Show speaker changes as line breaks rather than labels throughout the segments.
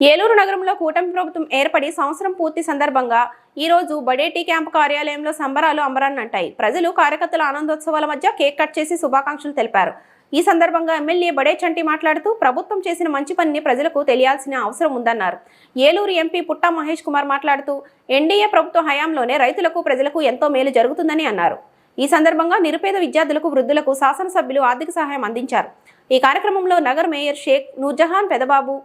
ఏలూరు నగరంలో కూటమి ప్రభుత్వం ఏర్పడి సంవత్సరం పూర్తి సందర్భంగా ఈ రోజు బడేటి క్యాంపు కార్యాలయంలో సంబరాలు అంబరాన్నంటాయి ప్రజలు కార్యకర్తల ఆనందోత్సవాల మధ్య కేక్ కట్ చేసి శుభాకాంక్షలు తెలిపారు. ఈ సందర్భంగా ఎమ్మెల్యే బడే చంటి మాట్లాడుతూ ప్రభుత్వం చేసిన మంచి పనిని ప్రజలకు తెలియాల్సిన అవసరం ఉందన్నారు. ఏలూరు ఎంపీ పుట్టా మహేష్ కుమార్ మాట్లాడుతూ ఎన్డీఏ ప్రభుత్వ హయాంలోనే రైతులకు ప్రజలకు ఎంతో మేలు జరుగుతుందని అన్నారు. ఈ సందర్భంగా నిరుపేద విద్యార్థులకు వృద్ధులకు శాసనసభ్యులు ఆర్థిక సహాయం అందించారు. ఈ కార్యక్రమంలో నగర్ మేయర్ షేక్ నూర్జహాన్ పెదబాబు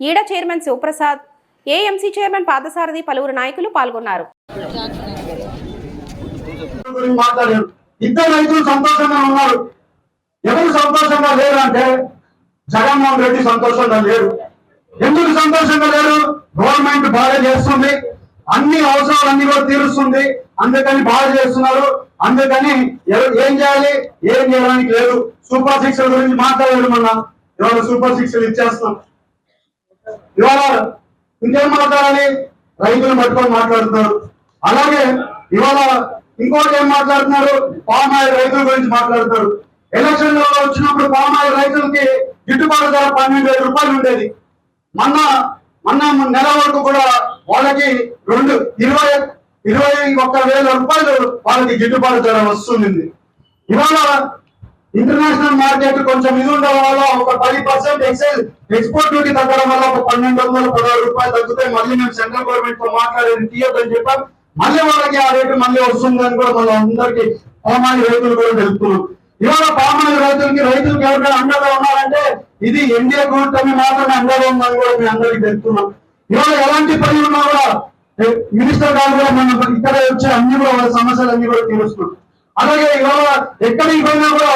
ఈడ chairman Sivaprasad AMC chairman Parthasarathi పలువురు నాయకులు పాల్గొన్నారు.
ఇద్దరు రైతులు సంతోషంగా ఉన్నారు. ఎవరు సంతోషంగా లేరు అంటే జగన్మోహన్ రెడ్డి సంతోషంగా లేరు ఎందుకు సంతోషంగా లేరు గవర్నమెంట్ బాగా చేస్తుంది. అన్ని అవసరాలన్నీ కూడా తీరుస్తుంది. అందుకని బాగా చేస్తున్నారు. అందుకని ఏం చేయాలి? ఏం చేయడానికి లేదు. సూపర్ సిక్స్ గురించి మాట్లాడారు మొన్న. ఎవరు సూపర్ సిక్స్ ఇచ్చేస్తాం ఇవాళ ఇంకేం మాట్లాడాలి? రైతులు పట్టుకొని మాట్లాడుతున్నారు. అలాగే ఇవాళ ఇంకోటి ఏం మాట్లాడుతున్నారు? పామ్ ఆయిల్ రైతుల గురించి మాట్లాడుతారు ఎలక్షన్లో వచ్చినప్పుడు పామ్ ఆయిల్ రైతులకి గిట్టుబాటు ధర పన్నెండు వేల రూపాయలు ఉండేది. మొన్న మొన్న నెల వరకు కూడా వాళ్ళకి రెండు ఇరవై ఇరవై ఒక్క వేల రూపాయలు వాళ్ళకి గిట్టుబాటు ధర వస్తుంది ఇవాళ ఇంటర్నేషనల్ మార్కెట్ కొంచెం ఇది ఉండడం వల్ల ఒక పది పర్సెంట్ ఎక్సైజ్ ఎక్స్పోర్ట్ డ్యూటీ తగ్గడం వల్ల ఒక పన్నెండు వందల పదహారు రూపాయలు తగ్గితే మళ్ళీ మేము సెంట్రల్ గవర్నమెంట్తో మాట్లాడేది తీయొద్దని చెప్పాం. మళ్ళీ వాళ్ళకి ఆ రేటు మళ్ళీ వస్తుందని కూడా మన అందరికి పామాయిల్ రైతులు కూడా తెలుపుతున్నాం ఇవాళ పామాయిల్ రైతులకి రైతులకి ఎవరికైనా అండగా ఉన్నారంటే ఇది ఎన్డీఏ కూటమి మాత్రమే అండగా ఉందని కూడా మేము అందరికి తెలుపుతున్నాం. ఇవాళ ఎలాంటి పని ఉన్నా కూడా మినిస్టర్ గారు కూడా మనం ఇక్కడ వచ్చే అన్ని కూడా వాళ్ళ సమస్యలు అన్ని కూడా తీరుస్తున్నాం అలాగే ఇవాళ ఎక్కడికి పోయినా కూడా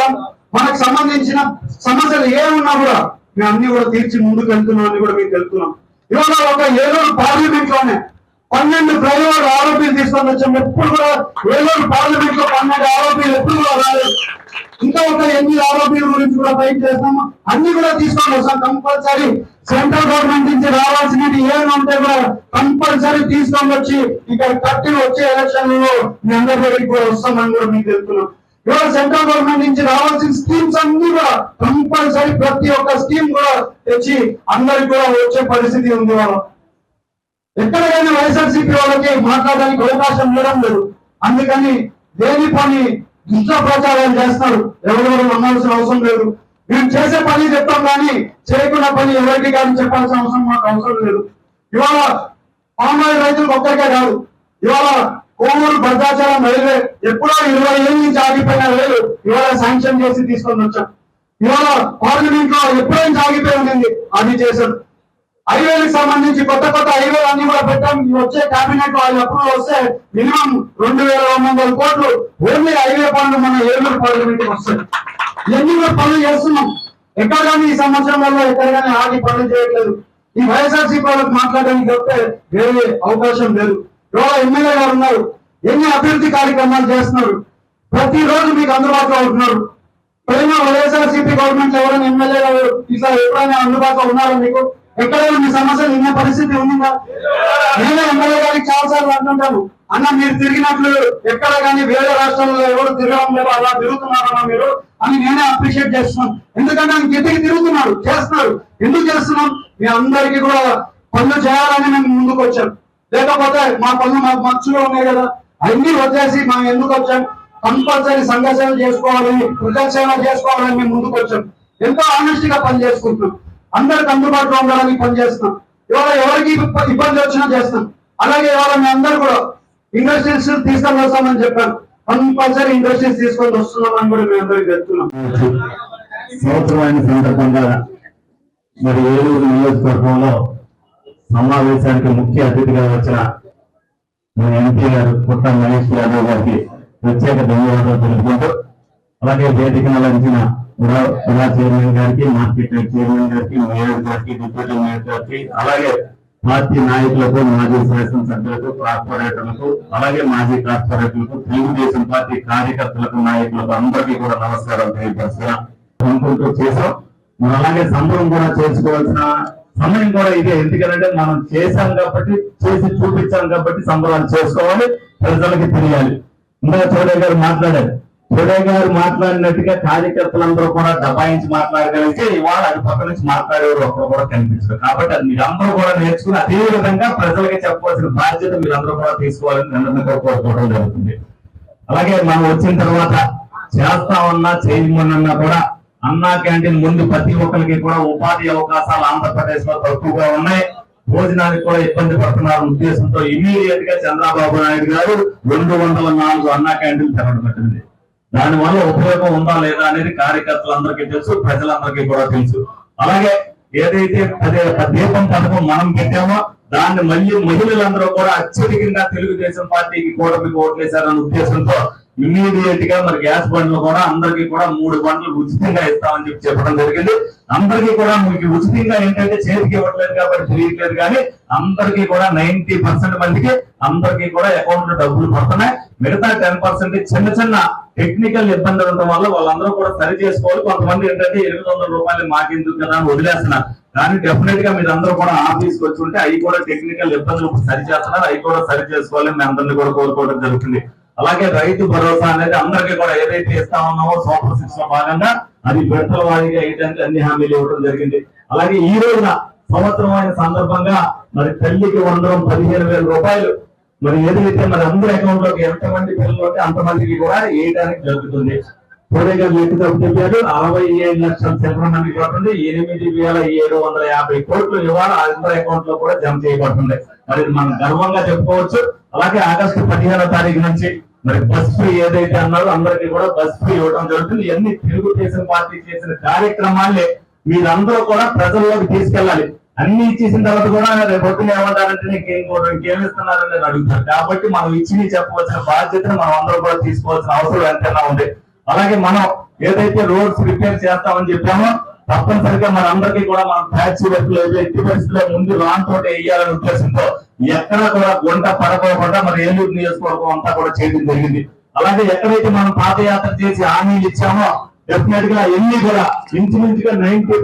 మనకు సంబంధించిన సమస్యలు ఏమున్నా కూడా మేము అన్ని కూడా తీర్చి ముందుకు వెళ్తున్నాం అని కూడా మీకు తెలుపుతున్నాం. ఇవాళ ఒక ఏలూరు పార్లమెంట్లోనే పన్నెండు ప్రైవేట్ ఆరోపీలు తీసుకొని వచ్చాం. ఎప్పుడు కూడా ఏలూరు పార్లమెంట్లో పన్నెండు ఆరోపీలు ఎప్పుడు కూడా రాలేదు. ఇంకా ఒక ఎనిమిది ఆరోపీల గురించి కూడా ఫైట్ చేస్తాము. అన్ని కూడా తీసుకొని వస్తాం. కంపల్సరీ సెంట్రల్ గవర్నమెంట్ నుంచి రావాల్సిన కంపల్సరీ తీసుకొని వచ్చి ఇక్కడ కట్టి వచ్చే ఎలక్షన్లో మీ అందరి దగ్గరికి కూడా వస్తామని కూడా మీకు తెలుపుతున్నాం ఇవాళ సెంట్రల్ గవర్నమెంట్ నుంచి రావాల్సిన స్కీమ్స్ అన్ని కూడా కంపల్సరీ ప్రతి ఒక్క స్కీమ్ కూడా తెచ్చి అందరికి కూడా వచ్చే పరిస్థితి ఉంది వాళ్ళ ఎక్కడైనా వైఎస్ఆర్సీపీ వాళ్ళకి మాట్లాడడానికి అవకాశం ఇవ్వడం లేదు. అందుకని దేని పని దుష్ట ప్రచారాలు చేస్తారు? ఎవరెవరు నమ్మాల్సిన అవసరం లేదు. మేము చేసే పని చెప్తాం కానీ చేయకుండా పని ఎవరికి కానీ చెప్పాల్సిన అవసరం మాకు అవసరం లేదు. ఇవాళ పామాయిల్ రైతులకు ఒక్కరికే కాదు. ఇవాళ కోమూరు భద్రాచలం రైల్వే ఎప్పుడో ఇరవై ఏళ్ళ నుంచి ఆగిపోయిన రైలు ఇవాళ శాంక్షన్ చేసి తీసుకొని వచ్చాం. ఇవాళ పార్లమెంట్లో ఎప్పుడో నుంచి ఆగిపోయి ఉండింది అది చేశారు. హైవేలకు సంబంధించి కొత్త కొత్త హైవేలు అన్ని కూడా పెట్టాం. వచ్చే కేబినెట్ వాళ్ళు అప్రూవల్ వస్తే మినిమం రెండు వేల రెండు వందల కోట్లు ఓన్లీ హైవే పనులు మన ఏలూరు పార్లమెంట్ వస్తాయి. ఇవన్నీ కూడా పనులు చేస్తున్నాం. ఎక్కడ కానీ ఈ సంవత్సరం వల్ల ఎక్కడ కానీ ఆగి పనులు చేయట్లేదు. ఈ వైఎస్ఆర్సీ వాళ్ళకి మాట్లాడడానికి చెప్తే వేరే అవకాశం లేదు. ఇవాళ ఎమ్మెల్యే గారు ఉన్నారు. ఎన్ని అభివృద్ధి కార్యక్రమాలు చేస్తున్నారు? ప్రతిరోజు మీకు అందుబాటులో ఉంటున్నారు. ప్రేమ వైఎస్ఆర్సీపీ గవర్నమెంట్ ఎవరైనా ఎమ్మెల్యే గారు ఇట్లా ఎప్పుడైనా అందుబాటులో ఉన్నారా మీకు? ఎక్కడైనా మీ సమస్యలు వినే పరిస్థితి ఉందా? నేనే ఎమ్మెల్యే గారికి చాలా సార్లు అంటుంటాను. అన్న మీరు తిరిగినట్లు ఎక్కడ కానీ వేరే రాష్ట్రాల్లో ఎవరు తిరగడం లేదు. అలా తిరుగుతున్నారన్నా మీరు అని నేనే అప్రిషియేట్ చేస్తున్నాను. ఎందుకంటే ఆయన గట్టికి తిరుగుతున్నారు. చేస్తున్నారు. ఎందుకు చేస్తున్నాం? మీ అందరికీ కూడా పనులు చేయాలని మేము ముందుకు వచ్చాం. లేకపోతే మా పనులు మాకు మచ్చులో ఉన్నాయి కదా. అన్ని వదిలేసి మనం ఎందుకు వచ్చాం? కంపల్సరీ సంఘ చేసుకోవాలని ప్రజాసేవ చేసుకోవాలని మేము ముందుకు వచ్చాం. ఎంతో ఆనెస్ట్గా పని చేసుకుంటున్నాం. అందరికి అందుబాటులో ఉండాలని పని చేస్తున్నాం. ఇవాళ ఎవరికి ఇబ్బంది వచ్చినా చేస్తాం అలాగే ఇవాళ మీ అందరు కూడా ఇండస్ట్రీస్ తీసుకొని వస్తామని చెప్పాను కంపల్సరీ ఇండస్ట్రీస్ తీసుకొని వస్తున్నామని కూడా మేము అందరికి చెప్తున్నాం.
సందర్భంగా మరి ఏలూరు నియోజకవర్గంలో సమావేశానికి ముఖ్య అతిథిగా వచ్చిన మన ఎంపీ గారు పుట్ట మహేష్ యాదవ్ గారికి ప్రత్యేక ధన్యవాదాలు తెలుపుకుంటూ అలాగే వేదిక నలంచిన ఉడా చైర్మన్ గారికి మార్కెట్ చైర్మన్ గారికి మేయర్ గారికి డిప్యూటీ మేయర్ గారికి అలాగే పార్టీ నాయకులకు మాజీ శాసనసభ్యులకు కార్పొరేటర్లకు అలాగే మాజీ కార్పొరేటర్లకు తెలుగుదేశం పార్టీ కార్యకర్తలకు నాయకులకు అందరికీ కూడా నమస్కారం తెలియపరుస్తున్నా. అనుకుంటూ మనం అలాగే సంబరం కూడా చేసుకోవాల్సిన సమయం కూడా ఇదే. ఎందుకంటే మనం చేశాం కాబట్టి చేసి చూపించాం కాబట్టి సంబరాలు చేసుకోవాలి ప్రజలకి తెలియాలి. ఇంకా చౌడయ్య గారు మాట్లాడారు. చౌడయ్య గారు మాట్లాడినట్టుగా కార్యకర్తలందరూ కూడా దబాయించి మాట్లాడగలిగితే ఇవాళ అది పక్క నుంచి మాట్లాడేవారు ఒక్కరు కూడా కనిపించరు. కాబట్టి అది మీరందరూ కూడా నేర్చుకుని అదే విధంగా ప్రజలకి చెప్పవలసిన బాధ్యత మీరందరూ కూడా తీసుకోవాలని నిన్న కూడా కోరుకోవడం జరుగుతుంది. అలాగే మనం వచ్చిన తర్వాత చేస్తా ఉన్నా చేయమన్నా కూడా అన్నా క్యాంటీన్ ముందు ప్రతి ఒక్కరికి కూడా ఉపాధి అవకాశాలు ఆంధ్రప్రదేశ్లో తక్కువగా ఉన్నాయి. భోజనానికి కూడా ఇబ్బంది పడుతున్నారు. ఉద్దేశంతో ఇమీడియట్గా చంద్రబాబు నాయుడు గారు రెండు వందల నాలుగు అన్నా క్యాంటీన్ తెరవడం పెట్టింది. దాని వల్ల ఉపయోగం ఉందా లేదా అనేది కార్యకర్తలందరికీ తెలుసు ప్రజలందరికీ కూడా తెలుసు. అలాగే ఏదైతే అదే దీపం పథకం మనం పెట్టామో దాన్ని మళ్ళీ మహిళలందరూ కూడా అత్యధికంగా తెలుగుదేశం పార్టీకి కూడా మీకు ఓట్లేశారనే ఉద్దేశంతో ఇమ్మీడియట్గా మరి గ్యాస్ బండ్లు కూడా అందరికీ కూడా మూడు బండ్లు ఉచితంగా ఇస్తామని చెప్పి చెప్పడం జరిగింది. అందరికీ కూడా మీకు ఉచితంగా ఏంటంటే చేతికి ఇవ్వట్లేదు కాబట్టి తెలియట్లేదు కానీ అందరికీ కూడా నైన్టీ పర్సెంట్ మందికి అందరికీ కూడా అకౌంట్లో డబ్బులు పడుతున్నాయి. మిగతా టెన్ పర్సెంట్ చిన్న చిన్న టెక్నికల్ ఇబ్బందులు ఉండడం వల్ల వాళ్ళందరూ కూడా సరి చేసుకోవాలి. కొంతమంది ఏంటంటే ఎనిమిది వందల రూపాయలు మాకెందుకు కదా అని వదిలేస్తున్నారు. కానీ డెఫినెట్గా మీరు అందరూ కూడా ఆఫీస్కి వచ్చి ఉంటే అవి కూడా టెక్నికల్ ఇబ్బందులు సరి చేస్తున్నారు. అవి కూడా సరి చేసుకోవాలని మీ అందరినీ కూడా కోరుకోవడం జరుగుతుంది. అలాగే రైతు భరోసా అనేది అందరికీ కూడా ఏదైతే ఇస్తా ఉన్నామో సూపర్ సిక్స్లో భాగంగా అది విడతల వారీగా వేయడానికి అన్ని హామీలు ఇవ్వడం జరిగింది. అలాగే ఈ రోజున సంవత్సరం అయిన సందర్భంగా మరి తల్లికి వందరం పదిహేను వేల రూపాయలు. మరి ఏదైతే మరి అందరి అకౌంట్లోకి ఎంతమంది పిల్లలు ఉంటే అంతమందికి కూడా వేయడానికి జరుగుతుంది. పూర్తిగా లెక్కకు చెప్పారు అరవై ఏడు లక్షల చిల్లర పడుతుంది. ఎనిమిది వేల ఏడు వందల యాభై కోట్లు ఇవాళ అందరి అకౌంట్లో కూడా జమ చేయబడుతుంది. మరి మనం గర్వంగా చెప్పుకోవచ్చు. అలాగే ఆగస్టు పదిహేనో తారీఖు నుంచి మరి బస్ ఫ్రీ ఏదైతే అన్నారో అందరికీ కూడా బస్ ఫ్రీ ఇవ్వడం జరుగుతుంది. ఇవన్నీ తెలుగుదేశం పార్టీ చేసిన కార్యక్రమాలే. మీరందరూ కూడా ప్రజల్లోకి తీసుకెళ్ళాలి. అన్ని ఇచ్చేసిన తర్వాత కూడా రేపొద్దున ఏమంటారంటే నీకు ఏం కూడా ఇంకేం ఇస్తున్నారని నేను అడుగుతారు కాబట్టి మనం ఇచ్చి చెప్పవలసిన బాధ్యతను మనం అందరూ కూడా తీసుకోవాల్సిన అవసరం ఎంతైనా ఉంది. అలాగే మనం ఏదైతే రోడ్స్ రిపేర్ చేస్తామని చెప్పామో తప్పనిసరిగా మన అందరికీ కూడా మనం ట్యాక్సీ వర్క్లు ఎట్టి పరిస్థితుల్లో ముందు రాంతో వేయాలనే ఉద్దేశంతో ఎక్కడ కూడా గుంట పడకోకుండా మన ఏలూరు నియోజకవర్గం అంతా కూడా చేయడం జరిగింది. అలాగే ఎక్కడైతే మనం పాదయాత్ర చేసి హామీలు ఇచ్చామో డెఫినెట్గా ఎన్ని కూడా ఇంచుమించుగా నైన్టీ